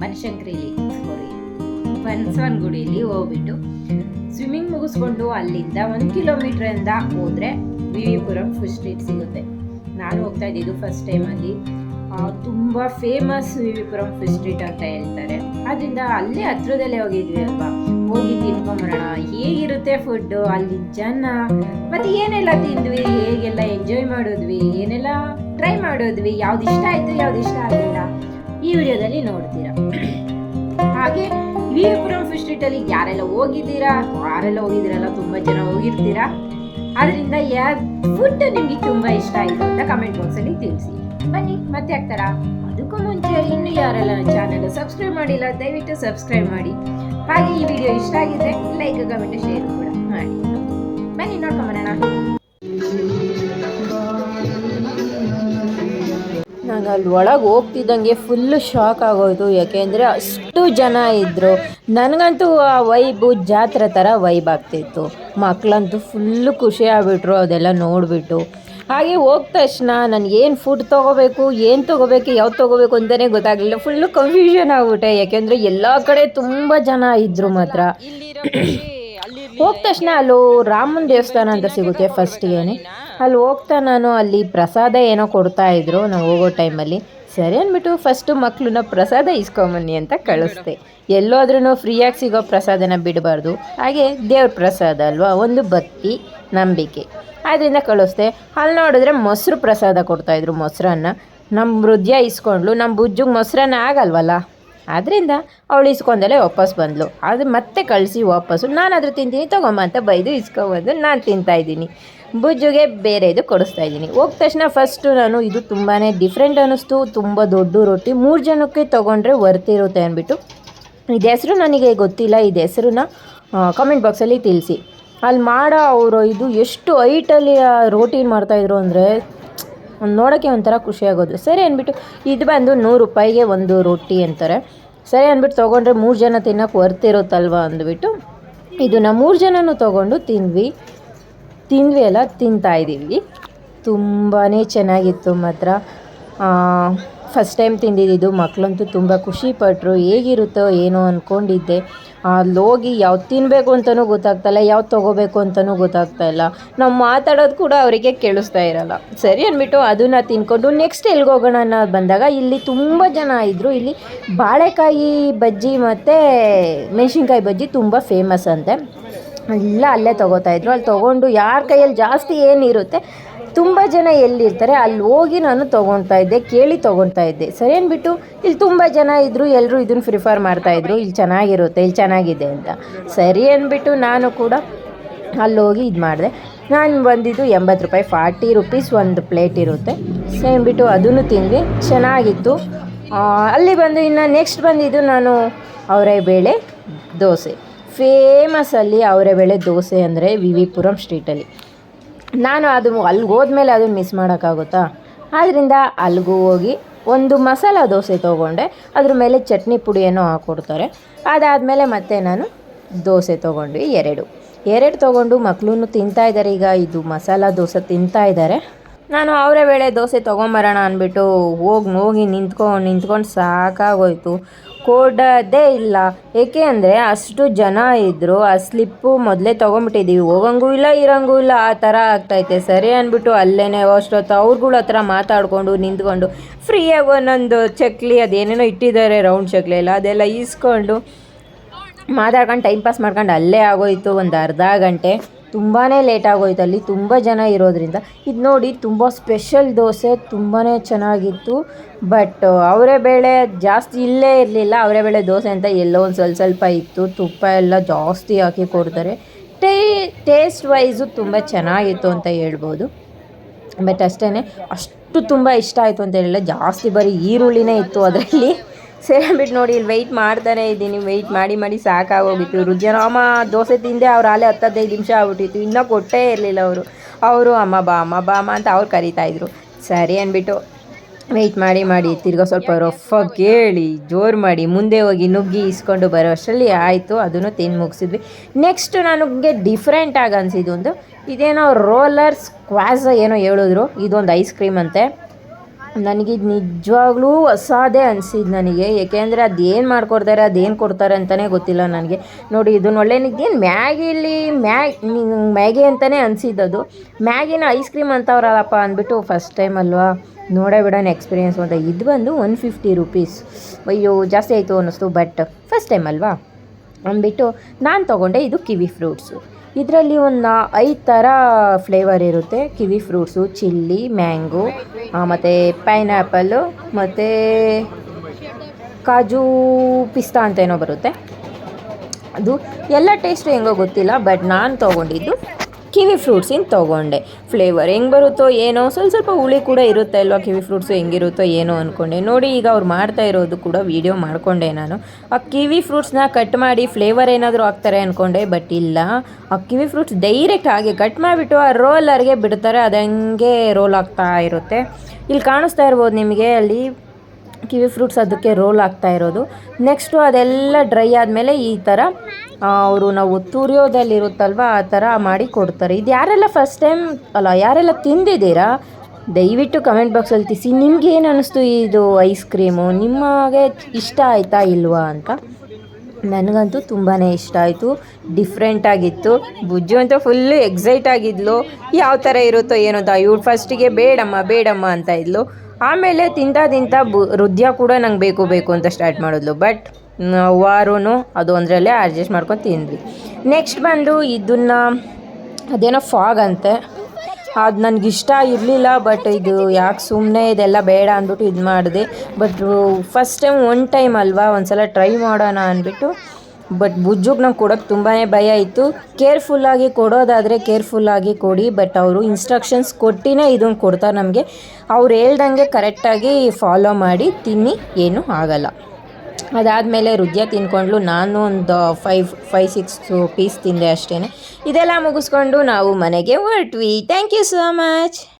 ಬನಶಂಕರಿಲಿ ಸಾರಿ ಬನಸವನಗುಡಿಲಿ ಹೋಗ್ಬಿಟ್ಟು ಸ್ವಿಮ್ಮಿಂಗ್ ಮುಗಿಸ್ಕೊಂಡು ಅಲ್ಲಿಂದ ಒಂದು ಕಿಲೋಮೀಟ್ರಿಂದ ಹೋದರೆ V V Puram food street ಸಿಗುತ್ತೆ. ನಾನು ಹೋಗ್ತಾ ಇದ್ದಿದ್ದು ಫಸ್ಟ್ ಟೈಮಲ್ಲಿ ತುಂಬ famous V V Puram food street ಅಂತ ಹೇಳ್ತಾರೆ. ಅದರಿಂದ ಅಲ್ಲೇ ಹತ್ರದಲ್ಲೇ ಹೋಗಿದ್ವಿ ಅಲ್ವಾ? ಹೋಗಿ ತಿನ್ಕೊಂಬರೋಣ. ಹೇಗಿರುತ್ತೆ ಫುಡ್ಡು ಅಲ್ಲಿ ಜನ. ಮತ್ತೆ ಏನೆಲ್ಲ ತಿಂದ್ವಿ? ಹೇಗೆಲ್ಲ ಎಂಜಾಯ್ ಮಾಡಿದ್ವಿ? ಏನೆಲ್ಲ ಟ್ರೈ ಮಾಡಿದ್ವಿ? ಯಾವ್ದು ಇಷ್ಟ ಆಯ್ತು ಯಾವ್ದು ಇಷ್ಟ ಆಗಲಿಲ್ಲ? ಈ ವಿಡಿಯೋದಲ್ಲಿ ನೋಡ್ತೀರಾ. ಹಾಗೆ ವಿ ಫಿಶ್ ಪುರಂ ಫುಡ್ ಸ್ಟ್ರೀಟ್ ಅಲ್ಲಿ ಯಾರೆಲ್ಲ ಹೋಗಿದ್ದೀರಾ, ಯಾರೆಲ್ಲ ಹೋಗಿದ್ದೀರಲ್ಲ ತುಂಬಾ ಜನ ಹೋಗಿರ್ತೀರಾ. ಅದರಿಂದ ಯಾ ಫುಡ್ ನಿಮಗೆ ತುಂಬಾ ಇಷ್ಟ ಆಯ್ತು ಅಂತ ಕಮೆಂಟ್ ಬಾಕ್ಸ್ ಅಲ್ಲಿ ತಿಳಿಸಿ. ಬನ್ನಿ, ಮತ್ತೆ ಆಗ್ತಾರಾ? ಅದಕ್ಕೂ ಮುಂಚೆ ಇನ್ನು ಯಾರೆಲ್ಲ ನನ್ನ ಚಾನೆಲ್ ಸಬ್ಸ್ಕ್ರೈಬ್ ಮಾಡಿಲ್ಲ, ದಯವಿಟ್ಟು ಸಬ್ಸ್ಕ್ರೈಬ್ ಮಾಡಿ. ಹಾಗೆ ಈ ವಿಡಿಯೋ ಇಷ್ಟ ಆಗಿದ್ರೆ ಲೈಕ್ ಕಮೆಂಟ್ ಶೇರ್ ಕೂಡ ಮಾಡಿ. ಬನ್ನಿ ನೋಡ್ಕೊಂಬರೋಣ ನಂಗೆ ಅಲ್ಲಿ ಒಳಗೆ ಹೋಗ್ತಿದ್ದಂಗೆ ಫುಲ್ಲು ಶಾಕ್ ಆಗೋಯ್ತು. ಯಾಕೆಂದರೆ ಅಷ್ಟು ಜನ ಇದ್ದರು ನನಗಂತೂ ಆ ವೈಬು ಜಾತ್ರೆ ಥರ ವೈಬ್ ಆಗ್ತಿತ್ತು. ಮಕ್ಕಳಂತೂ ಫುಲ್ಲು ಖುಷಿ ಆಗ್ಬಿಟ್ರು ಅದೆಲ್ಲ ನೋಡಿಬಿಟ್ಟು. ಹಾಗೆ ಹೋದ ತಕ್ಷಣ ನನಗೇನು ಫುಡ್ ತೊಗೋಬೇಕು ಏನು ತೊಗೋಬೇಕು ಯಾವ್ದು ತೊಗೋಬೇಕು ಅಂತಲೇ ಗೊತ್ತಾಗಲಿಲ್ಲ. ಫುಲ್ಲು ಕನ್ಫ್ಯೂಷನ್ ಆಗ್ಬಿಟ್ಟೆ. ಯಾಕೆಂದರೆ ಎಲ್ಲ ಕಡೆ ತುಂಬ ಜನ ಇದ್ದರು ಮಾತ್ರ. ಹೋದ ತಕ್ಷಣ ಅಲ್ಲೂ ರಾಮನ ದೇವಸ್ಥಾನ ಅಂತ ಸಿಗುತ್ತೆ ಫಸ್ಟ್ ಫಸ್ಟಿಗೆ ಅಲ್ಲಿ ಹೋಗ್ತಾ ನಾನು, ಅಲ್ಲಿ ಪ್ರಸಾದ ಏನೋ ಕೊಡ್ತಾ ಇದ್ರು ನಾವು ಹೋಗೋ ಟೈಮಲ್ಲಿ. ಸರಿ ಅಂದ್ಬಿಟ್ಟು ಫಸ್ಟು ಮಕ್ಕಳನ್ನ ಪ್ರಸಾದ ಇಸ್ಕೊಂಬನ್ನಿ ಅಂತ ಕಳಿಸ್ದೆ. ಎಲ್ಲೋದ್ರೂ ಫ್ರೀಯಾಗಿ ಸಿಗೋ ಪ್ರಸಾದನ ಬಿಡಬಾರ್ದು. ಹಾಗೆ ದೇವ್ರ ಪ್ರಸಾದ ಅಲ್ವಾ, ಒಂದು ಭಕ್ತಿ, ನಂಬಿಕೆ. ಅದರಿಂದ ಕಳಿಸ್ದೆ. ಅಲ್ಲಿ ನೋಡಿದ್ರೆ ಮೊಸರು ಪ್ರಸಾದ ಕೊಡ್ತಾಯಿದ್ರು ಮೊಸರನ್ನ. ನಮ್ಮ ಹೃದಯ ಇಸ್ಕೊಂಡ್ಲು ನಮ್ಮ ಬುಜ್ಜಿಗೆ ಮೊಸರನ್ನ ಆಗಲ್ವಲ್ಲ? ಆದ್ದರಿಂದ ಅವಳು ಇಸ್ಕೊಂಡಲ್ಲೇ ವಾಪಸ್ ಬಂದಳು ಅದು ಮತ್ತೆ ಕಳಿಸಿ ವಾಪಸ್ಸು. ನಾನು ಅದ್ರ ತಿಂತೀನಿ, ತೊಗೊಂಬ ಅಂತ ಬೈದು ಇಸ್ಕೊಬಂದು ನಾನು ತಿಂತಾಯಿದ್ದೀನಿ ಬುಜ್ಜುಗೆ ಬೇರೆ ಇದು ಕೊಡಿಸ್ತಾ ಇದ್ದೀನಿ. ಹೋದ ತಕ್ಷಣ ಫಸ್ಟು ನಾನು ಇದು ತುಂಬಾ ಡಿಫ್ರೆಂಟ್ ಅನ್ನಿಸ್ತು. ತುಂಬ ದೊಡ್ಡ ರೊಟ್ಟಿ. ಮೂರು ಜನಕ್ಕೆ ತೊಗೊಂಡ್ರೆ ವರ್ತಿರುತ್ತೆ ಅಂದ್ಬಿಟ್ಟು. ಇದು ಹೆಸರು ನನಗೆ ಗೊತ್ತಿಲ್ಲ. ಇದು ಹೆಸರನ್ನ ಕಮೆಂಟ್ ಬಾಕ್ಸಲ್ಲಿ ತಿಳಿಸಿ. ಅಲ್ಲಿ ಮಾಡೋ ಅವರು ಇದು ಎಷ್ಟು ಹೈಟಲ್ಲಿ ರೋಟಿ ಮಾಡ್ತಾಯಿದ್ರು ಅಂದರೆ ನೋಡೋಕ್ಕೆ ಒಂಥರ ಆಗೋದು. ಸರಿ ಅಂದ್ಬಿಟ್ಟು ಇದು ಬಂದು ನೂರು ರೂಪಾಯಿಗೆ ಒಂದು ರೊಟ್ಟಿ ಅಂತಾರೆ. ಸರಿ ಅಂದ್ಬಿಟ್ಟು ತೊಗೊಂಡ್ರೆ ಮೂರು ಜನ ತಿನ್ನೋಕೆ ವರ್ತಿರುತ್ತಲ್ವ ಅಂದ್ಬಿಟ್ಟು ಇದನ್ನು ಮೂರು ಜನನೂ ತೊಗೊಂಡು ತಿಂದ್ವಿ ತಿಂದ್ವಿ ಅಲ್ಲ ತಿಂತಾಯಿದ್ದೀವಿ ತುಂಬಾ ಚೆನ್ನಾಗಿತ್ತು ಮಾತ್ರ. ಫಸ್ಟ್ ಟೈಮ್ ತಿಂದಿದ್ದು ಮಕ್ಕಳಂತೂ ತುಂಬ ಖುಷಿಪಟ್ಟರು ಹೇಗಿರುತ್ತೋ ಏನೋ ಅಂದ್ಕೊಂಡಿದ್ದೆ ಅಲ್ಲಿ ಹೋಗಿ ಯಾವ್ದು ತಿನ್ನಬೇಕು ಅಂತಲೂ ಗೊತ್ತಾಗ್ತಾಯಿಲ್ಲ ಯಾವ್ದು ತೊಗೋಬೇಕು ಅಂತಲೂ ಗೊತ್ತಾಗ್ತಾಯಿಲ್ಲ ನಾವು ಮಾತಾಡೋದು ಕೂಡ ಅವರಿಗೆ ಕೇಳಿಸ್ತಾ ಇರಲ್ಲ. ಸರಿ ಅಂದ್ಬಿಟ್ಟು ಅದನ್ನು ತಿನ್ಕೊಂಡು ನೆಕ್ಸ್ಟ್ ಎಲ್ಲಿಗೆ ಹೋಗೋಣ ಅನ್ನೋದು ಬಂದಾಗ ಇಲ್ಲಿ ತುಂಬ ಜನ ಇದ್ದರು ಇಲ್ಲಿ ಬಾಳೆಕಾಯಿ ಬಜ್ಜಿ ಮತ್ತು ಮೆಣಸಿನ್ಕಾಯಿ ಬಜ್ಜಿ ತುಂಬ ಫೇಮಸ್ ಅಂತೆ. ಎಲ್ಲ ಅಲ್ಲೇ ತಗೋತಾ ಇದ್ರು. ಅಲ್ಲಿ ತೊಗೊಂಡು ಯಾರ ಕೈಯಲ್ಲಿ ಜಾಸ್ತಿ ಏನಿರುತ್ತೆ ತುಂಬ ಜನ ಎಲ್ಲಿರ್ತಾರೆ, ಅಲ್ಲಿ ಹೋಗಿ ನಾನು ತೊಗೊಳ್ತಾ ಇದ್ದೆ, ಕೇಳಿ ತೊಗೊಳ್ತಾ ಇದ್ದೆ. ಸರಿ ಅಂದ್ಬಿಟ್ಟು ಇಲ್ಲಿ ತುಂಬ ಜನ ಇದ್ದರು ಎಲ್ಲರೂ ಇದನ್ನು ಪ್ರಿಫರ್ ಮಾಡ್ತಾಯಿದ್ರು ಇಲ್ಲಿ ಚೆನ್ನಾಗಿರುತ್ತೆ, ಇಲ್ಲಿ ಚೆನ್ನಾಗಿದೆ ಅಂತ. ಸರಿ ಅಂದ್ಬಿಟ್ಟು ನಾನು ಕೂಡ ಅಲ್ಲಿ ಹೋಗಿ ಇದು ಮಾಡಿದೆ. ನಾನು ಬಂದಿದ್ದು ಎಂಬತ್ತು ರೂಪಾಯಿ, ಫಾರ್ಟಿ ರುಪೀಸ್ ಒಂದು ಪ್ಲೇಟ್ ಇರುತ್ತೆ. ಸರಿ ಅಂದ್ಬಿಟ್ಟು ಅದನ್ನು ತಿಂದ್ವಿ, ಚೆನ್ನಾಗಿತ್ತು. ಅಲ್ಲಿ ಬಂದು ಇನ್ನು ನೆಕ್ಸ್ಟ್ ಬಂದಿದ್ದು ನಾನು ಅವರೆಬೇಳೆ ದೋಸೆ. ಫೇಮಸ್ ಅಲ್ಲಿ ಅವರೆಬೇಳೆ ದೋಸೆ ಅಂದರೆ ವಿ ವಿ ಪುರಂ ಸ್ಟ್ರೀಟಲ್ಲಿ ನಾನು ಅದು ಅಲ್ಲಿಗೆ ಹೋದ್ಮೇಲೆ ಅದನ್ನು ಮಿಸ್ ಮಾಡೋಕ್ಕಾಗುತ್ತಾ? ಆದ್ದರಿಂದ ಅಲ್ಲಿಗೂ ಹೋಗಿ ಒಂದು ಮಸಾಲ ದೋಸೆ ತೊಗೊಂಡೆ. ಅದ್ರ ಮೇಲೆ ಚಟ್ನಿ ಪುಡಿಯನ್ನು ಹಾಕ್ಕೊಡ್ತಾರೆ ಅದಾದಮೇಲೆ ಮತ್ತೆ ನಾನು ದೋಸೆ ತೊಗೊಂಡ್ವಿ ಎರಡು. ಎರಡು ತೊಗೊಂಡು ಮಕ್ಕಳು ತಿಂತಾಯಿದ್ದಾರೆ ಈಗ ಇದು ಮಸಾಲ ದೋಸೆ ತಿಂತಾ ಇದ್ದಾರೆ ನಾನು ಅವರೇ ವೇಳೆ ದೋಸೆ ತೊಗೊಂಬರೋಣ ಅಂದ್ಬಿಟ್ಟು ಹೋಗಿ ಹೋಗಿ ನಿಂತ್ಕೊಂಡು ನಿಂತ್ಕೊಂಡು ಸಾಕಾಗೋಯ್ತು. ಕೊಡೋದೇ ಇಲ್ಲ. ಏಕೆ ಅಂದರೆ ಅಷ್ಟು ಜನ ಇದ್ದರು ಆ ಸ್ಲಿಪ್ಪು ಮೊದಲೇ ತೊಗೊಂಬಿಟ್ಟಿದ್ದೀವಿ ಹೋಗಂಗೂ ಇಲ್ಲ, ಇರಂಗೂ ಇಲ್ಲ. ಆ ಥರ ಆಗ್ತೈತೆ. ಸರಿ ಅಂದ್ಬಿಟ್ಟು ಅಲ್ಲೇ ಅಷ್ಟೊತ್ತು ಅವ್ರುಗಳ ಹತ್ರ ಮಾತಾಡಿಕೊಂಡು ನಿಂತ್ಕೊಂಡು ಫ್ರೀಯಾಗಿ ಒಂದೊಂದು ಚಕ್ಲಿ ಅದೇನೇನೋ ಇಟ್ಟಿದ್ದಾರೆ, ರೌಂಡ್ ಚಕ್ಲಿ ಎಲ್ಲ ಅದೆಲ್ಲ ಈಸ್ಕೊಂಡು ಮಾತಾಡ್ಕೊಂಡು ಟೈಮ್ ಪಾಸ್ ಮಾಡ್ಕೊಂಡು ಅಲ್ಲೇ ಆಗೋಯ್ತು. ಒಂದು ಅರ್ಧ ಗಂಟೆ. ತುಂಬಾ ಲೇಟ್ ಆಗೋಯ್ತು ಅಲ್ಲಿ, ತುಂಬ ಜನ ಇರೋದ್ರಿಂದ. ಇದು ನೋಡಿ ತುಂಬ ಸ್ಪೆಷಲ್ ದೋಸೆ ತುಂಬಾ ಚೆನ್ನಾಗಿತ್ತು. ಬಟ್ ಅವರೇ ಬೇಳೆ ಜಾಸ್ತಿ ಇಲ್ಲೇ ಇರಲಿಲ್ಲ, ಅವರೇ ಬೇಳೆ ದೋಸೆ ಅಂತ ಎಲ್ಲೋ ಒಂದು ಸ್ವಲ್ಪ ಸ್ವಲ್ಪ ಇತ್ತು. ತುಪ್ಪ ಎಲ್ಲ ಜಾಸ್ತಿ ಹಾಕಿ ಕೊಡ್ತಾರೆ. ಟೇ ಟೇಸ್ಟ್ ವೈಸು ತುಂಬ ಚೆನ್ನಾಗಿತ್ತು ಅಂತ ಹೇಳ್ಬೋದು. ಬಟ್ ಅಷ್ಟೇ ಅಷ್ಟು ತುಂಬ ಇಷ್ಟ ಆಯಿತು ಅಂತ ಹೇಳಿಲ್ಲ. ಜಾಸ್ತಿ ಬರೀ ಈರುಳ್ಳಿನೇ ಇತ್ತು ಅದರಲ್ಲಿ. ಸೇರಿಬಿಟ್ಟು ನೋಡಿ, ಇಲ್ಲಿ ವೆಯ್ಟ್ ಮಾಡ್ತಾನೆ ಇದ್ದೀನಿ. ವೆಯ್ಟ್ ಮಾಡಿ ಮಾಡಿ ಸಾಕಾಗೋಗಿತ್ತು ರುಜರಾಮ ದೋಸೆ ತಿಂದೆ, ಅವ್ರು ಅಲ್ಲೇ ಹತ್ತು ನಿಮಿಷ ಆಗ್ಬಿಟ್ಟಿತ್ತು. ಇನ್ನೂ ಕೊಟ್ಟೇ ಇರಲಿಲ್ಲ ಅವರು. ಅವರು ಅಮ್ಮ, ಬಾ ಅಮ್ಮ ಬಾ, ಅಮ್ಮ ಅಂತ ಅವ್ರು ಕರೀತಾಯಿದ್ರು ಸರಿ ಅಂದ್ಬಿಟ್ಟು ವೆಯ್ಟ್ ಮಾಡಿ ಮಾಡಿ ತಿರ್ಗಾ ಸ್ವಲ್ಪ ರಫಾಗಿ ಕೇಳಿ, ಜೋರು ಮಾಡಿ, ಮುಂದೆ ಹೋಗಿ ನುಗ್ಗಿ ಇಸ್ಕೊಂಡು ಬರೋ ಅಷ್ಟರಲ್ಲಿ ಆಯಿತು. ಅದನ್ನು ತಿಂದು ಮುಗಿಸಿದ್ವಿ. ನೆಕ್ಸ್ಟ್ ನನಗೆ ಡಿಫ್ರೆಂಟಾಗಿ ಅನಿಸಿದ್ದು ಒಂದು, ಇದೇನೋ ರೋಲರ್ ಸ್ಕ್ವಾಸ ಏನೋ ಹೇಳಿದ್ರು. ಇದೊಂದು ಐಸ್ ಕ್ರೀಮ್ ಅಂತೆ. ನನಗಿದು ನಿಜವಾಗ್ಲೂ ಹೊಸಾದೇ ಅನಿಸಿದ್ದು ನನಗೆ. ಏಕೆಂದರೆ ಅದೇನು ಮಾಡ್ಕೊಡ್ತಾರೆ ಅದೇನು ಕೊಡ್ತಾರೆ ಅಂತಲೇ ಗೊತ್ತಿಲ್ಲ ನನಗೆ. ನೋಡಿ ಇದನ್ನ ಒಳ್ಳೆ ಇದೇನು ಮ್ಯಾಗಿಲಿ ಮ್ಯಾಗ್ ಮ್ಯಾಗಿ ಅಂತಲೇ ಅನಿಸಿದ್ದದು. ಮ್ಯಾಗಿನ ಐಸ್ ಕ್ರೀಮ್ ಅಂತವ್ರಲ್ಲಪ್ಪ ಅಂದ್ಬಿಟ್ಟು ಫಸ್ಟ್ ಟೈಮ್ ಅಲ್ವಾ? ನೋಡೇ ಬಿಡೋಣ ಎಕ್ಸ್ಪೀರಿಯೆನ್ಸ್ ಅಂತ. ಇದು ಬಂದು ಒನ್ ಫಿಫ್ಟಿ ರುಪೀಸ್ ಅಯ್ಯೋ, ಜಾಸ್ತಿ ಆಯಿತು ಅನ್ನಿಸ್ತು ಬಟ್ ಫಸ್ಟ್ ಟೈಮ್ ಅಲ್ವಾ? ಅಂದ್ಬಿಟ್ಟು ನಾನು ತೊಗೊಂಡೆ ಇದು ಕಿವಿ ಫ್ರೂಟ್ಸು. ಇದರಲ್ಲಿ ಒಂದು ಐದು ಥರ ಫ್ಲೇವರ್ ಇರುತ್ತೆ. ಕಿವಿ ಫ್ರೂಟ್ಸು, ಚಿಲ್ಲಿ, ಮ್ಯಾಂಗೋ ಮತ್ತು ಪೈನಾಪಲ್ಲು, ಮತ್ತು ಕಾಜು ಪಿಸ್ತಾ ಅಂತ ಏನೋ ಬರುತ್ತೆ. ಅದು ಎಲ್ಲ ಟೇಸ್ಟ್ ಹೆಂಗೋ ಗೊತ್ತಿಲ್ಲ ಬಟ್ ನಾನು ತೊಗೊಂಡಿದ್ದು ಕಿವಿ ಫ್ರೂಟ್ಸಿನ ತೊಗೊಂಡೆ. ಫ್ಲೇವರ್ ಹೆಂಗೆ ಬರುತ್ತೋ ಏನೋ, ಸ್ವಲ್ಪ ಸ್ವಲ್ಪ ಹುಳಿ ಕೂಡ ಇರುತ್ತೆ ಅಲ್ವಾ ಕಿವಿ ಫ್ರೂಟ್ಸು ಹೆಂಗಿರುತ್ತೋ ಏನೋ ಅಂದ್ಕೊಂಡೆ ನೋಡಿ ಈಗ ಅವ್ರು ಮಾಡ್ತಾ ಇರೋದು ಕೂಡ ವೀಡಿಯೋ ಮಾಡಿಕೊಂಡೆ ನಾನು. ಆ ಕಿವಿ ಫ್ರೂಟ್ಸ್ನ ಕಟ್ ಮಾಡಿ ಫ್ಲೇವರ್ ಏನಾದರೂ ಹಾಕ್ತಾರೆ ಅಂದ್ಕೊಂಡೆ ಬಟ್ ಇಲ್ಲ. ಆ ಕಿವಿ ಫ್ರೂಟ್ಸ್ ಡೈರೆಕ್ಟ್ ಹಾಗೆ ಕಟ್ ಮಾಡಿಬಿಟ್ಟು ಆ ರೋಲರ್ಗೆ ಬಿಡ್ತಾರೆ ಅದು ಹಂಗೆ ರೋಲ್ ಆಗ್ತಾ ಇರುತ್ತೆ. ಇಲ್ಲಿ ಕಾಣಿಸ್ತಾ ಇರ್ಬೋದು ನಿಮಗೆ ಅಲ್ಲಿ ಕಿವಿ ಫ್ರೂಟ್ಸ್ ಅದಕ್ಕೆ ರೋಲ್ ಆಗ್ತಾ ಇರೋದು. ನೆಕ್ಸ್ಟು ಅದೆಲ್ಲ ಡ್ರೈ ಆದಮೇಲೆ ಈ ಥರ ಅವರು ನಾವು ತುರಿಯೋದಲ್ಲಿರುತ್ತಲ್ವ, ಆ ಥರ ಮಾಡಿ ಕೊಡ್ತಾರೆ. ಇದು ಯಾರೆಲ್ಲ ಫಸ್ಟ್ ಟೈಮ್ ಅಲ್ಲ, ಯಾರೆಲ್ಲ ತಿಂದಿದ್ದೀರಾ, ದಯವಿಟ್ಟು ಕಮೆಂಟ್ ಬಾಕ್ಸಲ್ಲಿ ತಿಳಿಸಿ. ನಿಮ್ಗೆ ಏನು ಅನ್ನಿಸ್ತು ಇದು ಐಸ್ ಕ್ರೀಮು ನಿಮಗೆ ಇಷ್ಟ ಆಯಿತಾ ಇಲ್ವಾ ಅಂತ? ನನಗಂತೂ ತುಂಬಾ ಇಷ್ಟ ಆಯಿತು. ಡಿಫ್ರೆಂಟಾಗಿತ್ತು ಬುಜ್ಜು ಅಂತೂ ಫುಲ್ಲು ಎಕ್ಸೈಟ್ ಆಗಿದ್ಲು. ಯಾವ ಥರ ಇರುತ್ತೋ ಏನೋ ಅಂತ ಫಸ್ಟಿಗೆ ಬೇಡಮ್ಮ ಬೇಡಮ್ಮ ಅಂತ ಇದ್ಲು. ಆಮೇಲೆ ತಿಂತಾ ತಿಂತಾ ಬು ಕೂಡ ನಂಗೆ ಬೇಕು ಬೇಕು ಅಂತ ಸ್ಟಾರ್ಟ್ ಮಾಡಿದ್ಲು. ಬಟ್ ವಾರೂ ಅದು ಒಂದರಲ್ಲೇ ಅಡ್ಜಸ್ಟ್ ಮಾಡ್ಕೊಂಡು ತಿಂದ್ವಿ. ನೆಕ್ಸ್ಟ್ ಬಂದು ಇದನ್ನು, ಅದೇನೋ ಫಾಗ್ ಅಂತೆ. ಅದು ನನಗಿಷ್ಟ ಇರಲಿಲ್ಲ ಬಟ್ ಇದು ಯಾಕೆ ಸುಮ್ಮನೆ ಇದೆಲ್ಲ ಬೇಡ ಅಂದ್ಬಿಟ್ಟು ಇದು ಮಾಡಿದೆ. But first time one time ಅಲ್ವಾ, ಒಂದ್ಸಲ ಟ್ರೈ ಮಾಡೋಣ ಅಂದ್ಬಿಟ್ಟು ಬಟ್ ಬುಜ್ಜುಗೆ ನಂಗೆ ಕೊಡೋಕ್ಕೆ ತುಂಬಾ ಭಯ ಇತ್ತು. ಕೇರ್ಫುಲ್ಲಾಗಿ ಕೊಡೋದಾದರೆ ಕೇರ್ಫುಲ್ಲಾಗಿ ಕೊಡಿ, ಬಟ್ ಅವರು ಇನ್ಸ್ಟ್ರಕ್ಷನ್ಸ್ ಕೊಟ್ಟಿನೇ ಇದನ್ನು ಕೊಡ್ತಾರೆ ನಮಗೆ. ಅವ್ರು ಹೇಳ್ದಂಗೆ ಕರೆಕ್ಟಾಗಿ ಫಾಲೋ ಮಾಡಿ, ತಿನ್ನಿ, ಏನೂ ಆಗಲ್ಲ. ಅದಾದಮೇಲೆ ಹೃದಯ ತಿನ್ಕೊಂಡ್ಲು ನಾನು ಒಂದು ಫೈವ್ ಫೈವ್ ಸಿಕ್ಸ್ ಪೀಸ್ ತಿಂದೆ ಅಷ್ಟೇ ಇದೆಲ್ಲ ಮುಗಿಸ್ಕೊಂಡು ನಾವು ಮನೆಗೆ ಹೊರಟ್ವಿ. Thank you so much